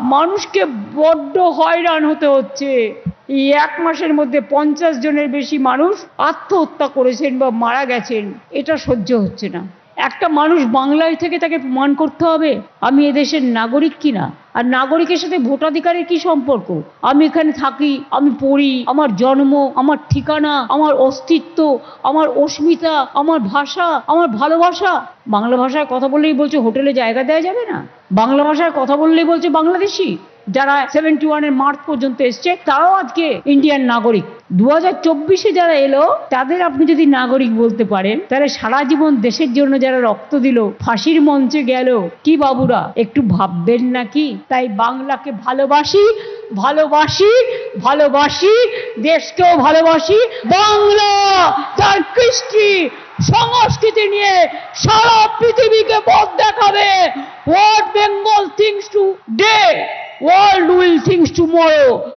মানুষকে বড্ড হয়রান হতে হচ্ছে। এই এক মাসের মধ্যে পঞ্চাশ জনের বেশি মানুষ আত্মহত্যা করেছেন বা মারা গেছেন। এটা সহ্য হচ্ছে না। একটা মানুষ বাংলায় থেকে তাকে প্রমাণ করতে হবে, আমি এদেশের নাগরিক কিনা? আর নাগরিকের সাথে ভোটাধিকারের কি সম্পর্ক? আমি এখানে থাকি, আমি পড়ি, আমার জন্ম, আমার ঠিকানা, আমার অস্তিত্ব, আমার অস্মিতা, আমার ভাষা, আমার ভালোবাসা। বাংলা ভাষায় কথা বললেই বলছে হোটেলে জায়গা দেওয়া যাবে না? বাংলা ভাষায় কথা বললেই বলছে বাংলাদেশি? যারা সেভেন্টি ওয়ানের মার্চ পর্যন্ত এসছে, তারাও আজকে ইন্ডিয়ান নাগরিক। দু হাজার চব্বিশে যারা এলো, তাদের আপনি যদি নাগরিক বলতে পারেন, তাহলে সারা জীবন দেশের জন্য যারা রক্ত দিল, ফাঁসির মঞ্চে গেল, কি বাবুরা, একটু ভাববেন নাকি? তাই বাংলাকে ভালোবাসি ভালোবাসি ভালোবাসি, দেশকেও ভালোবাসি, বাংলা তার কৃষ্টি সংস্কৃতি নিয়ে সারা পৃথিবীকে পথ দেখাবে। all doing things tomorrow.